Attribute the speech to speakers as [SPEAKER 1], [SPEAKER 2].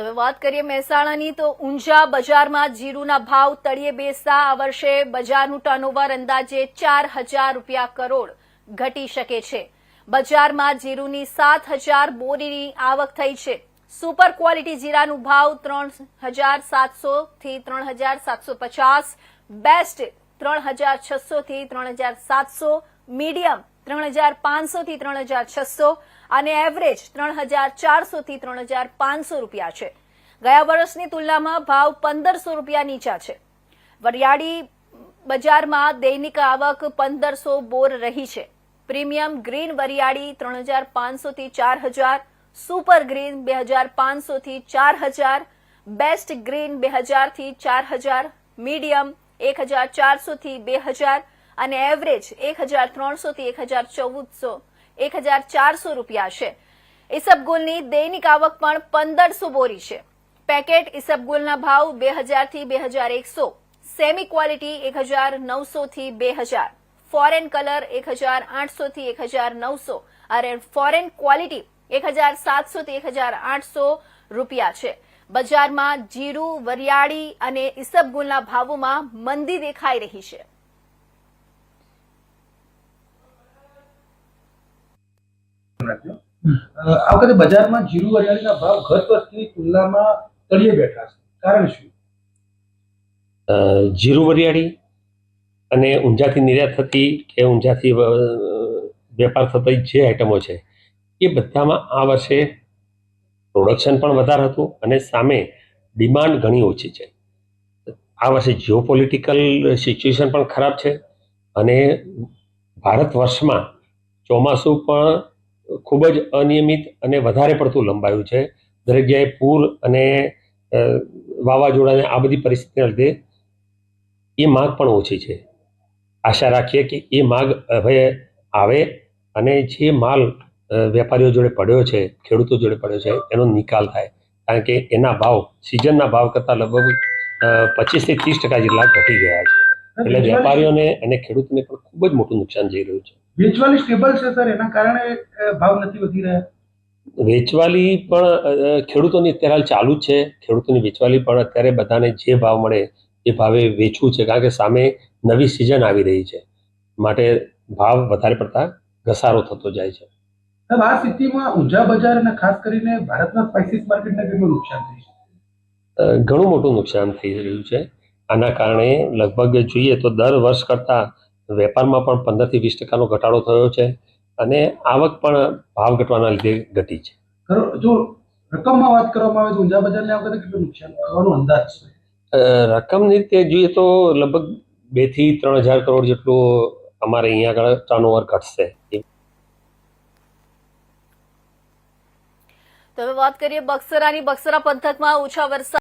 [SPEAKER 1] હવે વાત કરીએ મહેસાણાની, તો ઊંઝા બજારમાં જીરુના ભાવ તળિયે બેસતા આ વર્ષે બજારનું ટર્નઓવર અંદાજે ચાર હજાર રૂપિયા કરોડ ઘટી શકે છે. બજારમાં જીરુની સાત હજાર બોરીની આવક થઈ છે. સુપર ક્વોલિટી જીરાનું ભાવ ત્રણ હજાર સાતસો થી ત્રણ હજાર સાતસો પચાસ બેસ્ટ ત્રણ હજાર છસો થી ત્રણ હજાર સાતસો મીડિયમ ત્રણ હજાર પાંચસો થી ત્રણ હજાર છસો અને એવરેજ ત્રણ હજાર ચારસો થી ત્રણ હજાર પાંચસો રૂપિયા છે. ગયા વર્ષની તુલનામાં ભાવ પંદરસો રૂપિયા નીચા છે. વરિયાળી બજારમાં દૈનિક આવક પંદરસો બોર રહી છે. પ્રીમિયમ ગ્રીન વરિયાળી ત્રણ હજાર પાંચસો થી ચાર હજાર, સુપર ગ્રીન બે હજાર પાંચસો થી ચાર હજાર, બેસ્ટ ગ્રીન બે હજારથી ચાર હજાર, મીડિયમ એક હજાર ચારસો થી બે હજાર અને એવરેજ એક હજાર ત્રણસો થી એક હજાર ચૌદસો, એક હજાર ચારસો રૂપિયા છે. ઇસબગુલની દૈનિક આવક પણ પંદરસો બોરી છે. પેકેટ ઇસબગુલના ભાવ બે હજારથી બે હજાર એકસો, સેમી ક્વોલિટી એક હજાર નવસોથી બે હજાર, ફોરેન કલર એક હજાર આઠસો થી એક હજાર નવસો, અને ફોરેન ક્વોલિટી એક હજાર સાતસોથી એક હજાર આઠસો રૂપિયા છે. બજારમાં જીરું, વરિયાળી અને ઇસબગુલના ભાવોમાં મંદી દેખાઈ રહી છે.
[SPEAKER 2] આ વખતે બજારમાં જીરું વરિયાળીના ભાવ ગત વર્ષની તુલનામાં તળિયે બેઠા છે. કારણ શું?
[SPEAKER 3] જીરું વરિયાળી અને ઊંઝાથી નિર્યાત થતી કે ઊંઝાથી વેપાર થતી જે આઇટમો છે, એ બધામાં આ વર્ષે પ્રોડક્શન પણ વધારે હતું અને સામે ડિમાન્ડ ઘણી ઓછી છે. આ વર્ષે જીઓ પોલિટિકલ સિચ્યુએશન પણ ખરાબ છે અને ભારત વર્ષમાં ચોમાસું પણ ખૂબ જ અનિયમિત અને વધારે પડતું લંબાયું છે. દરેક જગ્યાએ પૂર અને વાવાઝોડાને આ બધી પરિસ્થિતિના લીધે એ માગ પણ ઓછી છે. આશા રાખીએ કે એ માગ હવે આવે અને જે માલ વેપારીઓ જોડે પડ્યો છે ખેડૂતો જોડે પડ્યો છે એનો નિકાલ થાય. કારણ કે એના ભાવ સિઝનના ભાવ કરતાં લગભગ પચીસથી ત્રીસ ટકા જેટલા ઘટી ગયા છે. એટલે વેપારીઓને અને ખેડૂતોને પણ ખૂબ જ મોટું નુકસાન જઈ રહ્યું છે.
[SPEAKER 2] વેચવાની સ્ટેબલ છે સર એના કારણે ભાવ નથી વધી રહ્યા?
[SPEAKER 3] વેચવાલી પણ ખેડૂતોની અત્યારે હાલ ચાલુ જ છે. ખેડૂતોની વેચવાલી પણ અત્યારે બધાને જે ભાવ મળે એ ભાવે વેચવું છે. કારણ કે સામે નવી સિઝન આવી રહી છે. માટે ભાવ વધારે પડતા ઘસારો થતો જાય છે.
[SPEAKER 2] સાહેબ આ સ્થિતિમાં ઊંઝા બજાર અને ખાસ કરીને ભારતના સ્પાઇસીસ માર્કેટને કેટલું નુકસાન થયું છે?
[SPEAKER 3] ઘણું મોટું નુકસાન થઈ રહ્યું છે. આના કારણે લગભગ જોઈએ તો દર વર્ષ કરતાં વેપારમાં પણ પંદરથી વીસ ટકાનો ઘટાડો થયો છે અને આવક પણ ભાવ ઘટવાના લીધે ઘટી છે.
[SPEAKER 2] જો રકમમાં વાત કરવામાં આવે તો ઊંઝા બજારને આ વખતે કેટલું નુકસાન થવાનો અંદાજ છે?
[SPEAKER 3] રકમની રીતે જોઈએ તો લગભગ બેથી ત્રણ હજાર કરોડ જેટલું અમારે અહીંયા આગળ ટર્નઓવર ઘટશે.
[SPEAKER 1] તો હવે વાત કરીએ બક્સરાની. બક્સરા પંથકમાં ઓછા વરસાદ